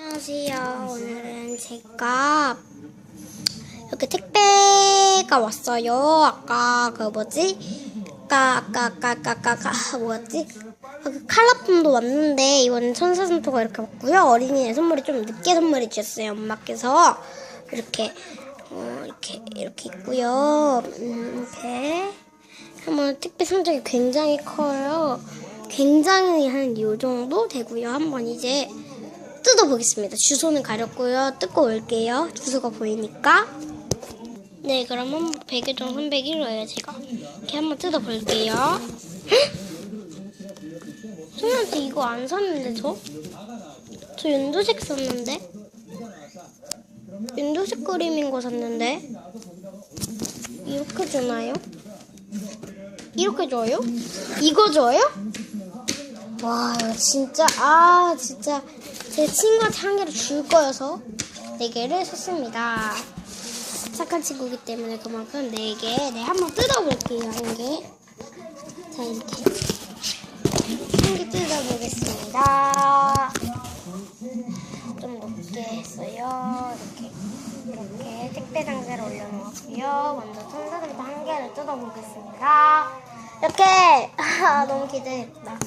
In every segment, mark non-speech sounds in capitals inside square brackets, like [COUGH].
안녕하세요. 오늘은 제가 이렇게 택배가 왔어요. 아까 그 뭐지? 아까 아까 아까 아까 아까, 아까 뭐였지? 아까 그 칼라품도 왔는데 이번엔 천사선토가 이렇게 왔고요. 어린이의 선물이 좀 늦게 선물해 주셨어요. 엄마께서 이렇게 어, 이렇게 이렇게 있고요. 음, 이렇게 한번 택배 상자가 굉장히 커요. 굉장히 한 요 정도 되고요. 한번 이제 뜯어보겠습니다. 주소는 가렸고요. 뜯고 올게요. 주소가 보이니까. 네, 그러면 100일정 301호예요, 제가. 이렇게 한번 뜯어볼게요. 선생님한테 이거 안 샀는데, 저? 저 윤도색 샀는데? 윤도색 그림인 거 샀는데? 이렇게 주나요? 이렇게 줘요? 이거 줘요? 와, 진짜, 아, 진짜. 제 친구한테 한 개를 줄 거여서 네 개를 샀습니다. 착한 친구기 때문에 그만큼 네 개. 네, 한번 뜯어볼게요, 한 개. 자, 이렇게. 한 개 뜯어보겠습니다. 좀 높게 했어요. 이렇게. 이렇게 택배 상자를 올려놓았고요. 먼저 천사들도 한 개를 뜯어보겠습니다. 이렇게 [LAUGHS] 아, 너무 기대했다.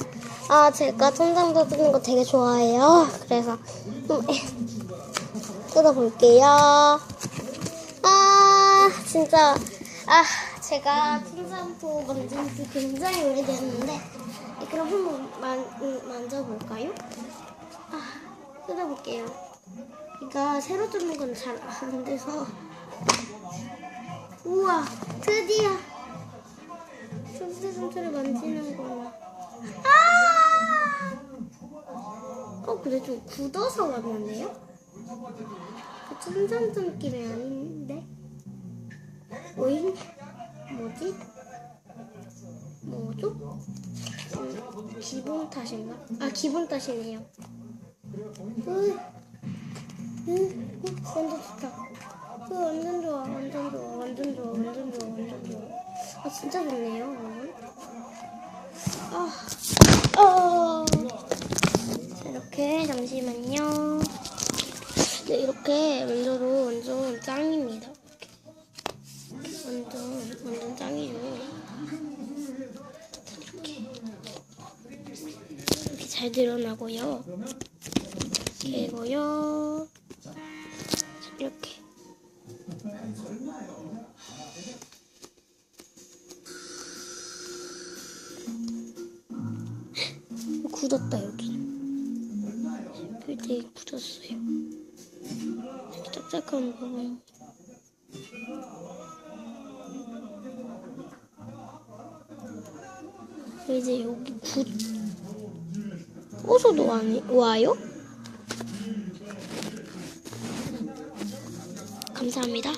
아 제가 천장도 뜯는 거 되게 좋아해요. 그래서 음, 뜯어볼게요. 아 진짜 아 제가 천장도 만진 지 굉장히 오래됐는데 그럼 한번 만, 음, 만져볼까요? 아 뜯어볼게요. 이가 새로 뜯는 건 잘 안 돼서 우와 드디어 근데 좀 굳어서 왔는데요? 그 천장점 느낌이 아닌데? 오잉? 뭐지? 뭐죠? 음, 기분 탓인가? 아 기분 탓이네요. 으, 으, 으, 완전 좋다. 으, 완전 좋아, 완전 좋아, 완전 좋아, 완전 좋아, 완전 좋아. 아 진짜 좋네요, 여러분. 아, 어. 자, 이렇게 잠시만요. 네, 이렇게 만져도 완전 짱입니다. 완전 완전 짱이죠. 이렇게 이렇게 잘 드러나고요. 이렇게고요. 자, 이렇게. 굳었다 여기. 빌딩이 굳었어요. 짝짝한 부분. 이제 여기 굳. 어서도 와니, 와요? 감사합니다.